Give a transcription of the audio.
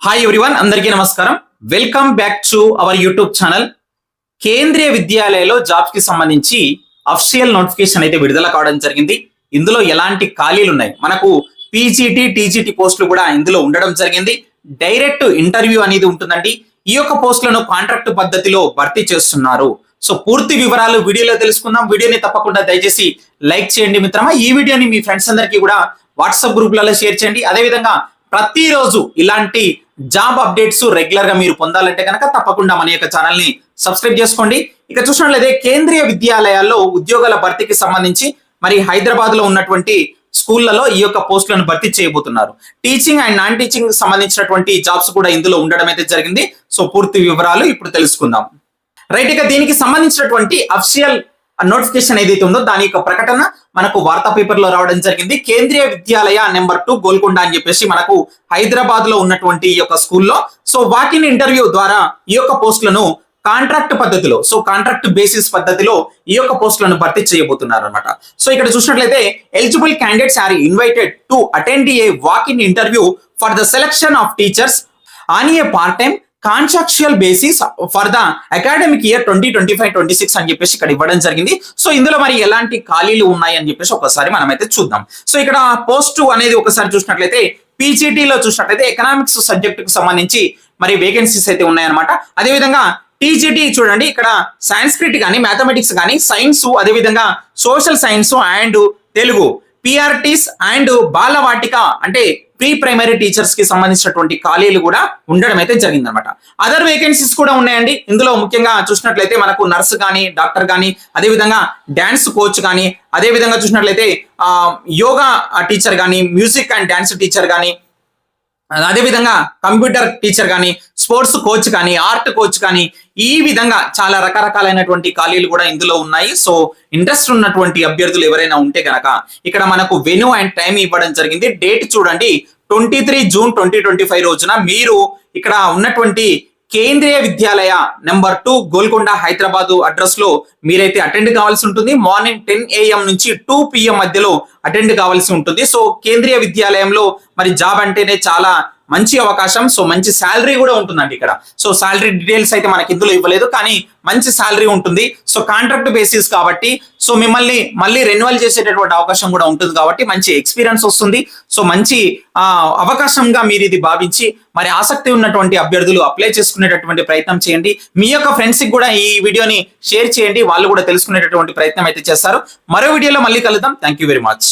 Hi everyone అందరికీ నమస్కారం. Welcome back to our YouTube channel కేంద్రీయ విద్యాలయాల్లో జాబ్స్కి సంబంధించి అఫిషియల్ నోటిఫికేషన్ అయితే విడుదల కావడం జరిగింది. ఇందులో ఎలాంటి ఖాళీలు ఉన్నాయి? మనకు పీజీటీ టీజీటీ పోస్టులు కూడా ఇందులో ఉండడం జరిగింది. డైరెక్ట్ ఇంటర్వ్యూ అనేది ఉంటుందండి. ఈ యొక్క పోస్టులను కాంట్రాక్ట్ పద్ధతిలో భర్తీ చేస్తున్నారు. సో పూర్తి వివరాలు వీడియోలో తెలుసుకుందాం. వీడియోని తప్పకుండా దయచేసి లైక్ చేయండి మిత్రమా. ఈ వీడియోని మీ ఫ్రెండ్స్ అందరికీ కూడా వాట్సాప్ గ్రూప్లలో షేర్ చేయండి. అదేవిధంగా ప్రతిరోజు ఇలాంటి జాబ్ అప్డేట్స్ రెగ్యులర్గా మీరు పొందాలంటే కనుక తప్పకుండా మన యొక్క ఛానల్ని సబ్స్క్రైబ్ చేసుకోండి. ఇక చూసినట్లయితే కేంద్రీయ విద్యాలయాల్లో ఉద్యోగాల భర్తీకి సంబంధించి మరి హైదరాబాద్లో ఉన్నటువంటి స్కూళ్ళలో ఈ యొక్క పోస్టులను భర్తీ చేయబోతున్నారు. టీచింగ్ అండ్ నాన్ టీచింగ్ సంబంధించినటువంటి జాబ్స్ కూడా ఇందులో ఉండడం అయితే జరిగింది. సో పూర్తి వివరాలు ఇప్పుడు తెలుసుకుందాం. రైట్ ఇక దీనికి సంబంధించినటువంటి అఫిషియల్ నోటిఫికేషన్ ఏదైతే ఉందో దాని యొక్క ప్రకటన మనకు వార్తా పేపర్లో రావడం జరిగింది. కేంద్రీయ విద్యాలయ నెంబర్ టూ గోల్కొండ అని చెప్పేసి మనకు హైదరాబాద్లో ఉన్నటువంటి ఈ యొక్క స్కూల్లో. సో వాకిన్ ఇంటర్వ్యూ ద్వారా ఈ యొక్క పోస్టులను కాంట్రాక్ట్ పద్ధతిలో సో కాంట్రాక్ట్ బేసిస్ పద్ధతిలో ఈ యొక్క పోస్టులను భర్తీ చేయబోతున్నారు అనమాట సో ఇక్కడ చూసినట్లయితే eligible candidates are invited to attend a walk in interview for the selection of teachers on a part time contractual basis for the academic year twenty twenty five twenty six అని చెప్పేసి ఇక్కడ ఇవ్వడం జరిగింది. So ఇందులో మరి ఎలాంటి ఖాళీలు ఉన్నాయి అని చెప్పేసి ఒకసారి మనం అయితే చూద్దాం. సో ఇక్కడ పోస్ట్ అనేది ఒకసారి చూసినట్లయితే పీజీటీలో చూసినట్లయితే ఎకనామిక్స్ సబ్జెక్టుకు సంబంధించి మరి వేకెన్సీస్ అయితే ఉన్నాయన్నమాట. అదేవిధంగా టీజీటీ చూడండి ఇక్కడ సాంస్క్రిట్ కానీ మ్యాథమెటిక్స్ కానీ సైన్స్ అదేవిధంగా social science and Telugu. PRTs and Balvatika అంటే ప్రీ ప్రైమరీ టీచర్స్కి సంబంధించినటువంటి ఖాళీలు కూడా ఉండడం అయితే జరిగిందనమాట అదర్ వేకెన్సీస్ కూడా ఉన్నాయండి. ఇందులో ముఖ్యంగా చూసినట్లయితే మనకు నర్స్ కానీ డాక్టర్ కానీ అదేవిధంగా డాన్స్ కోచ్ కానీ అదే విధంగా చూసినట్లయితే ఆ, యోగా టీచర్ కానీ మ్యూజిక్ అండ్ డాన్స్ టీచర్ కానీ అదేవిధంగా కంప్యూటర్ టీచర్ కానీ స్పోర్ట్స్ కోచ్ కానీ ఆర్ట్ కోచ్ కానీ ఈ విధంగా చాలా రకరకాలైనటువంటి ఖాళీలు కూడా ఇందులో ఉన్నాయి. సో ఇంట్రెస్ట్ ఉన్నటువంటి అభ్యర్థులు ఎవరైనా ఉంటే కనుక ఇక్కడ మనకు వెను అండ్ టైం ఇవ్వడం జరిగింది. డేట్ చూడండి. Twenty three June twenty twenty five రోజున మీరు ఇక్కడ ఉన్నటువంటి కేంద్రీయ విద్యాలయ నెంబర్ టూ గోల్కొండ హైదరాబాద్ అడ్రస్లో మీరైతే అటెండ్ కావాల్సి ఉంటుంది. మార్నింగ్ టెన్ ఏఎం నుంచి టూ పిఎం మధ్యలో అటెండ్ కావాల్సి ఉంటుంది. సో కేంద్రీయ విద్యాలయంలో మరి జాబ్ అంటేనే చాలా మంచి అవకాశం సో మంచి శాలరీ కూడా ఉంటుందండి ఇక్కడ. సో శాలరీ డీటెయిల్స్ అయితే మనకి ఇందులో ఇవ్వలేదు కానీ మంచి శాలరీ ఉంటుంది. సో కాంట్రాక్ట్ బేసిస్ కాబట్టి సో మిమ్మల్ని మళ్ళీ రెన్యువల్ చేసేటటువంటి అవకాశం కూడా ఉంటుంది కాబట్టి మంచి ఎక్స్పీరియన్స్ వస్తుంది. సో మంచి అవకాశంగా మీరు ఇది భావించి మరి ఆసక్తి ఉన్నటువంటి అభ్యర్థులు అప్లై చేసుకునేటటువంటి ప్రయత్నం చేయండి. మీ యొక్క ఫ్రెండ్స్కి కూడా ఈ వీడియోని షేర్ చేయండి. వాళ్ళు కూడా తెలుసుకునేటటువంటి ప్రయత్నం అయితే చేస్తారు. మరో వీడియోలో మళ్ళీ కలుద్దాం. Thank you very much